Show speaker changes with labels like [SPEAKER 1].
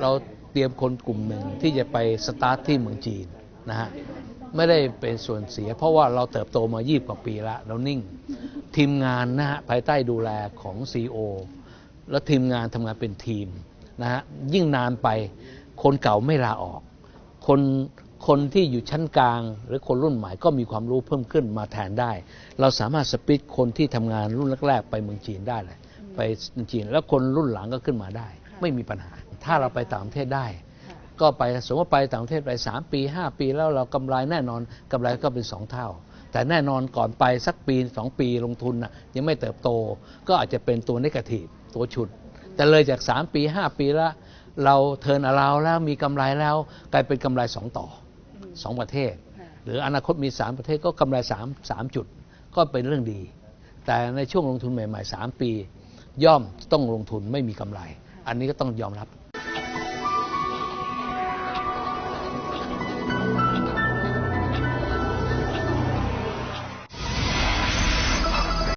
[SPEAKER 1] เราเตรียมคนกลุ่มหนึ่งที่จะไปสตาร์ทที่เมืองจีนนะฮะไม่ได้เป็นส่วนเสีย เพราะว่าเราเติบโตมา20กว่าปีล้วเรานิ่ง ทีมงานนะฮะภายใต้ดูแลของ CEO แล้วทีมงานทำงานเป็นทีมนะฮะยิ่งนานไปคนเก่าไม่ลาออก คนคนที่อยู่ชั้นกลาง หรือคนรุ่นใหม่ก็มีความรู้เพิ่มขึ้นมาแทนได้ เราสามารถสปิดคนที่ทำงานรุ่นแรกๆไปเมืองจีนได้เลยไปเมืองจีนแล้วคนรุ่นหลังก็ขึ้นมาได้ ไม่มีปัญหา ถ้าเราไปต่างประเทศได้ ก็ไปสมมติว่าไปต่างประเทศไป 3 ปี 5 ปีแล้วเรากำไรแน่นอนกำไรก็เป็น 2 เท่า แต่แน่นอนก่อนไปสักปี 2 ปีลงทุนนะยังไม่เติบโต ก็อาจจะเป็นตัวนิเกทีฟตัวฉุด แต่เลยจาก 3 ปี 5 ปีแล้วเราเทิร์นอราวแล้วมีกำไรแล้วกลายเป็นกำไร 2 ต่อ 2 ประเทศ หรืออนาคตมี 3 ประเทศก็กำไร3 3จุด ก็เป็นเรื่องดี แต่ในช่วงลงทุนใหม่ ๆ 3 ปี ย่อมต้องลงทุนไม่มีกำไร อันนี้ก็ต้องยอมรับ